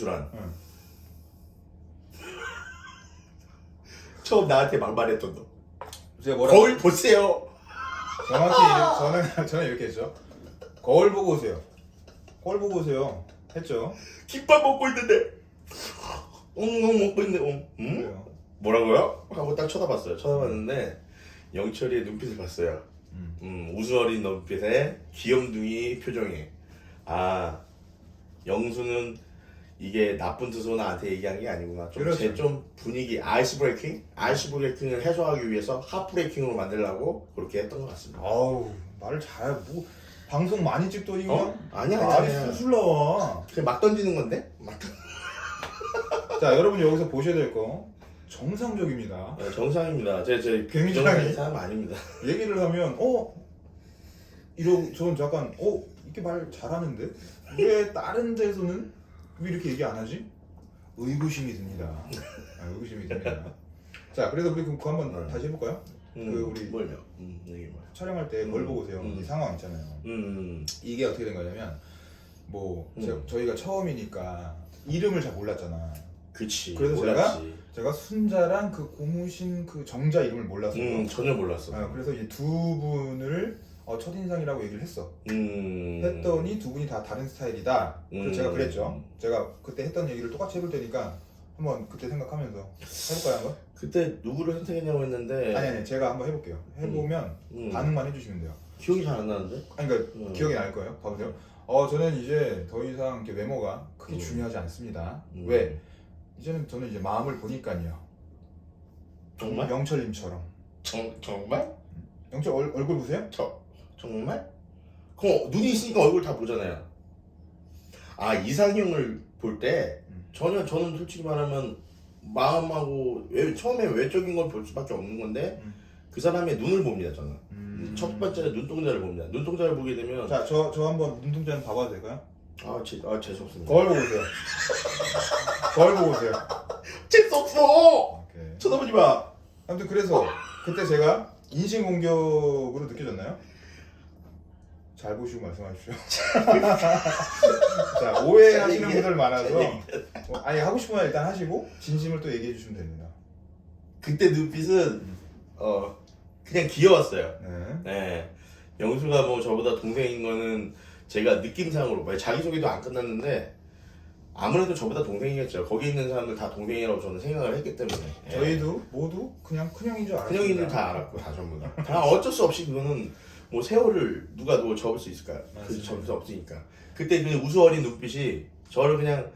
영수란 응. 처음 나한테 막말했던 너 제가 뭐라고 거울 보세요 정확히 저는 저는 이렇게 했죠. 거울 보고 오세요. 거울 보고 오세요. 했죠. 김밥 먹고 있는데 엉엉 먹고 있는데 엉. 음? 그래요. 뭐라고요? 하고 딱 쳐다봤어요 쳐다봤는데 영철이의 눈빛을 봤어요 음. 음, 우스어린 눈빛에 귀염둥이 표정에 아 영수는 이게 나쁜 뜻으로 나한테 얘기한 게 아니구나. 좀 그렇죠. 제좀 분위기 아이스 브레이킹? 아이스 브레이킹을 해소하기 위해서 핫 브레이킹으로 만들려고 그렇게 했던 것 같습니다. 아우 말을 잘뭐 방송 많이 찍더니 어? 그냥 아니야 아니야 말이 아니야. 술술 나와. 그냥 막 던지는 건데? 막 던- 자 여러분 여기서 보셔야 될 거. 정상적입니다. 네, 정상입니다. 제, 제 굉장히- 사람 아닙니다. 얘기를 하면 어? 이러고 저는 잠깐 어? 이렇게 말 잘하는데? 왜 다른 데서는 왜 이렇게 얘기 안 하지? 의구심이 듭니다. 아, 의구심이 듭니다. 자 그래서 우리 그거 한번 네. 다시 해볼까요? 음, 그 우리- 뭘요? 음, 이게 뭐야 촬영할 때 뭘 음, 보고 오세요? 음. 이 상황 있잖아요. 음, 이게 어떻게 된 거냐면 뭐 음. 제- 저희가 처음이니까 이름을 잘 몰랐잖아. 그치 그래서 몰랐지. 제가 순자랑 그 고무신 그 정자 이름을 몰라서 음, 전혀 몰랐어 아, 그래서 이제 두 분을 어, 첫인상이라고 얘기를 했어. 음. 했더니 두 분이 다 다른 스타일이다. 그래서 음. 제가 그랬죠. 제가 그때 했던 얘기를 똑같이 해볼 테니까 한번 그때 생각하면서 해볼까요 한번? 그때 누구를 선택했냐고 했는데 아니 아니 제가 한번 해볼게요. 해보면 음, 반응만 해주시면 돼요. 기억이 잘 안 나는데 아니 그러니까 음. 기억이 날 거예요. 봐보세요. 어 저는 이제 더 이상 이렇게 외모가 크게 음. 중요하지 않습니다. 음. 왜? 이제는 저는 이제 마음을 보니까요. 정말? 영철님처럼. 정, 정말? 영철 얼, 얼굴 보세요? 저, 정말? 그럼 눈이 있으니까 얼굴 다 보잖아요 아 이상형을 볼때 음. 전혀 저는 솔직히 말하면 마음하고 외, 처음에 외적인 걸 볼 수밖에 없는 건데 음. 그 사람의 눈을 봅니다 저는 음. 첫 번째 눈동자를 봅니다 눈동자를 보게 되면 자, 저, 저 한번 눈동자 한번 봐봐도 될까요? 아, 제, 아 재수없습니다 거울 보고 오세요. 거울 보고 오세요. 재수없어 오케이. 쳐다보지 마 아무튼 그래서 그때 제가 인신공격으로 느껴졌나요? 잘 보시고 말씀하십시오. 자 오해하시는 분들 많아서 어, 아니 하고 말 일단 하시고 진심을 또 얘기해 주시면 됩니다. 그때 눈빛은 어 그냥 귀여웠어요. 네. 네. 영수가 뭐 저보다 동생인 거는 제가 느낌상으로 뭐 자기소개도 안 끝났는데 아무래도 저보다 동생이겠죠. 거기 있는 사람들 다 동생이라고 저는 생각을 했기 때문에 예. 저희도 모두 그냥 큰형인 줄 알았습니다. 큰형이들 다 알았고 다 전부 다. 다 어쩔 수 없이 그거는 뭐 세월을 누가 누가 접을 수 있을까요? 그. 접을 수 없으니까. 그때 그 우스어린 눈빛이 저를 그냥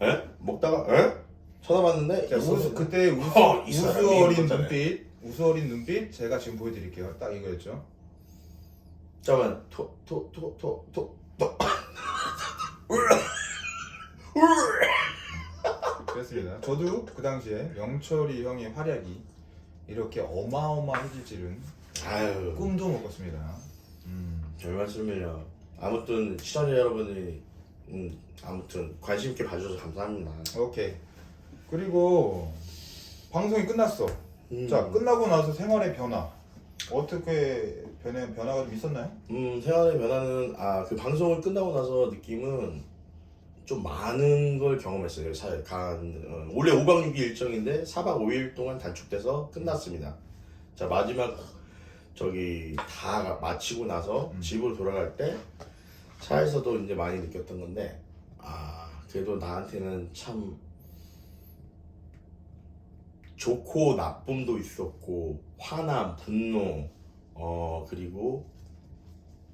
에? 먹다가 에? 쳐다봤는데 자, 우수. 그때 우수, 허, 이 사람이 우수 어린 이거잖아요. 눈빛, 우수 어린 눈빛 제가 지금 보여드릴게요. 딱 이거였죠. 잠깐만 토토토토토 그렇습니다. 저도 그 당시에 영철이 형의 활약이 이렇게 어마어마해질 줄은 아유 꿈도 못 꿨습니다. 음. 별 말씀을요. 아무튼 시청자 여러분이 음, 아무튼 관심 있게 봐주셔서 감사합니다. 오케이. 그리고 방송이 끝났어. 음, 자, 끝나고 나서 생활의 변화. 어떻게 변해, 변화가 좀 있었나요? 음 생활의 변화는 아 그 방송을 끝나고 나서 느낌은 좀 많은 걸 경험했어요. 사, 간, 어, 원래 5박 6일 일정인데 4박 5일 동안 단축돼서 끝났습니다. 자 마지막 저기 다 마치고 나서 음. 집으로 돌아갈 때 차에서도 이제 많이 느꼈던 건데 아 그래도 나한테는 참 좋고 나쁨도 있었고 화남, 분노, 어 그리고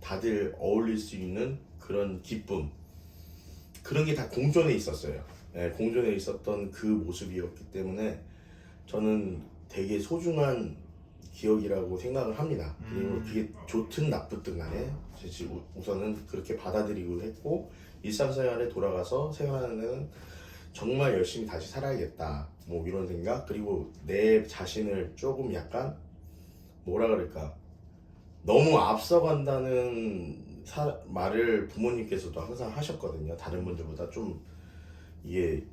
다들 어울릴 수 있는 그런 기쁨 그런 게 다 공존해 있었어요. 예, 공존해 있었던 그 모습이었기 때문에 저는 되게 소중한 기억이라고 생각을 합니다. 그리고 음. 그게 좋든 나쁘든 간에 제 우선은 그렇게 받아들이고 했고 일상생활에 돌아가서 생활하는 정말 열심히 다시 살아야겠다. 뭐 이런 생각 그리고 내 자신을 조금 약간 뭐라 그럴까 너무 앞서간다는 사- 말을 부모님께서도 항상 하셨거든요. 다른 분들보다 좀 이게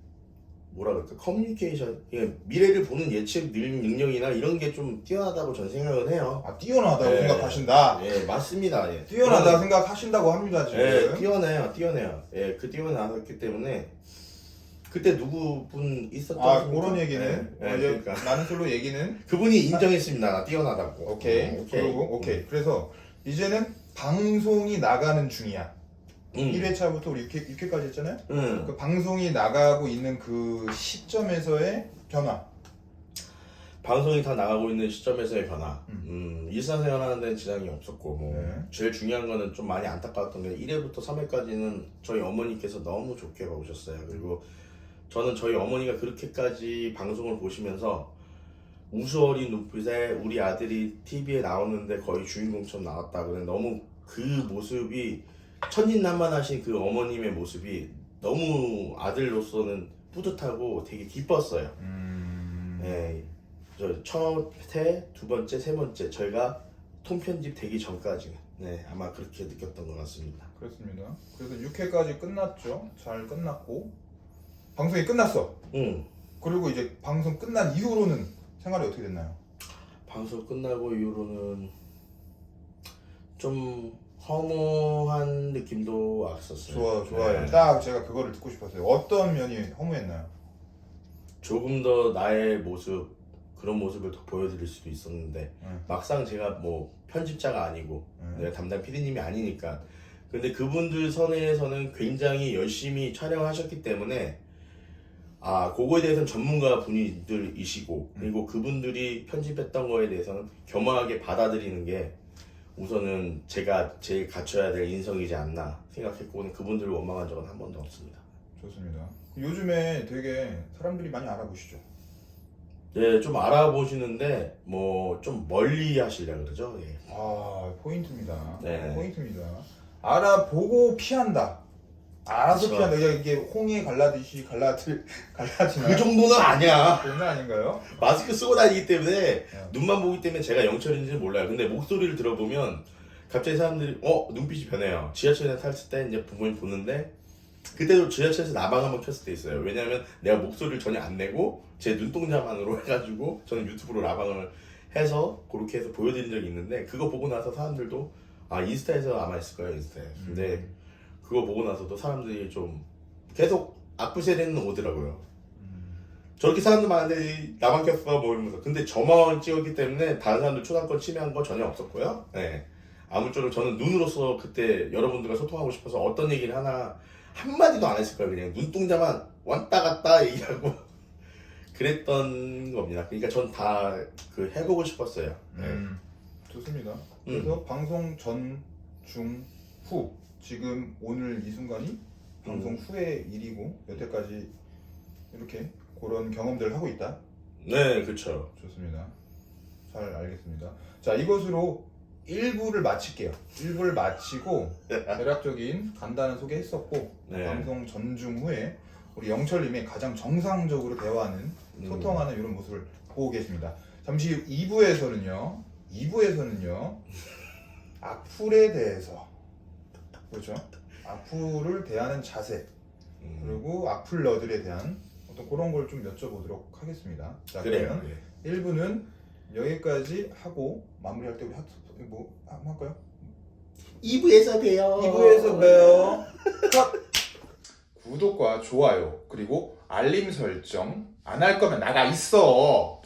뭐라 그럴까 커뮤니케이션 미래를 보는 예측 능- 능력이나 이런 게 좀 뛰어나다고 저는 생각을 해요. 아, 뛰어나다고 네. 생각하신다. 예, 맞습니다. 예. 뛰어나다 생각하신다고 합니다, 지금. 예, 뛰어내요, 뛰어내요. 예, 그 뛰어나왔기 때문에 그때 누구분 있었던 아? 그런 얘기는 네, 어, 네, 이제 그러니까 나는 솔로 얘기는 그분이 인정했습니다. 나 뛰어나다고. 오케이, 음, 그리고 오케이 그래서 이제는 방송이 나가는 중이야 음. 1회차부터 우리 6회, 6회까지 했잖아요 음. 그 방송이 나가고 있는 그 시점에서의 변화 방송이 다 나가고 있는 시점에서의 변화. 음. 음, 일상생활 하는 데는 지장이 없었고, 뭐, 네. 제일 중요한 거는 좀 많이 안타까웠던 게 1회부터 3회까지는 저희 어머니께서 너무 좋게 봐오셨어요. 그리고 저는 저희 어머니가 그렇게까지 방송을 보시면서 우수어린 눈빛에 우리 아들이 TV에 나오는데 거의 주인공처럼 나왔다. 그래 너무 그 모습이 천진난만하신 그 어머님의 모습이 너무 아들로서는 뿌듯하고 되게 기뻤어요. 음... 네, 저첫회 두 번째, 세 번째 저희가 통 편집 되기 전까지. 네 아마 그렇게 느꼈던 것 같습니다. 그렇습니다. 그래서 6회까지 끝났죠? 잘 끝났고. 방송이 끝났어. 응. 그리고 이제 방송 끝난 이후로는 생활이 어떻게 됐나요? 방송 끝나고 이후로는 좀 허무한 느낌도 왔었어요. 좋아 좋아요 네. 딱 제가 그거를 듣고 싶었어요 어떤 면이 허무했나요? 조금 더 나의 모습 그런 모습을 더 보여드릴 수도 있었는데 네. 막상 제가 뭐 편집자가 아니고 네. 내가 담당 PD님이 아니니까 근데 그분들 선에서는 굉장히 열심히 촬영하셨기 때문에 아 그거에 대해서는 전문가 분들이시고 그리고 그분들이 편집했던 거에 대해서는 겸허하게 받아들이는 게 우선은 제가 제일 갖춰야 될 인성이지 않나 생각했고 그분들을 원망한 적은 한 번도 없습니다. 좋습니다 요즘에 되게 사람들이 많이 알아보시죠 네, 좀 알아보시는데 뭐 좀 멀리 하시려 그러죠. 예. 아 포인트입니다. 네. 포인트입니다. 알아보고 피한다. 알아서. 피한다. 그냥 이게 홍해 갈라듯이 갈라들 갈라지나. 그 정도는 아니야. 거 아닌가요? 마스크 쓰고 다니기 때문에 네. 눈만 보기 때문에 제가 영철인지 몰라요. 근데 목소리를 들어보면 갑자기 사람들이 어 눈빛이 변해요. 지하철에 탔을 때 이제 부모님 보는데 그때도 지하철에서 나방 한번 켰을 때 있어요. 왜냐면 내가 목소리를 전혀 안 내고 제 눈동자만으로 해가지고 저는 유튜브로 라방을 해서 그렇게 해서 보여드린 적이 있는데 그거 보고 나서 사람들도 아 인스타에서 아마 했을 거예요 인스타에. 근데 음. 그거 보고 나서도 사람들이 좀 계속 세례는 오더라고요. 음. 저렇게 사람들 많은데 나만 켰어 뭐 이러면서 근데 저만 찍었기 때문에 다른 사람들 초상권 침해한 거 전혀 없었고요 네. 아무쪼록 저는 눈으로서 그때 여러분들과 소통하고 싶어서 어떤 얘기를 하나 한마디도 안 했을 거예요 그냥 눈동자만 왔다 갔다 얘기하고 그랬던 겁니다 그러니까 전 다 그 해보고 싶었어요 네. 음. 좋습니다. 그래서 방송 전, 중, 후 지금 오늘 이 순간이 방송 음. 후의 일이고 여태까지 이렇게 그런 경험들을 하고 있다. 네 그쵸 좋습니다. 잘 알겠습니다. 자, 이것으로 1부를 마칠게요. 1부를 마치고 대략적인 간단한 소개했었고 네. 방송 전중 후에 우리 영철님이 가장 정상적으로 대화하는 음. 소통하는 이런 모습을 보고 계십니다. 잠시 후 2부에서는요. 2부에서는요. 악플에 대해서 그렇죠? 악플을 대하는 자세 음, 그리고 악플러들에 대한 어떤 그런 걸 좀 여쭤보도록 하겠습니다. 자, 그래요 그러면 네. 1부는 여기까지 하고 마무리할 때 우리 하, 뭐 한번 할까요? 2부에서 봬요 2부에서 봬요. 컷! 구독과 좋아요 그리고 알림 설정 안 할 거면 나가 있어.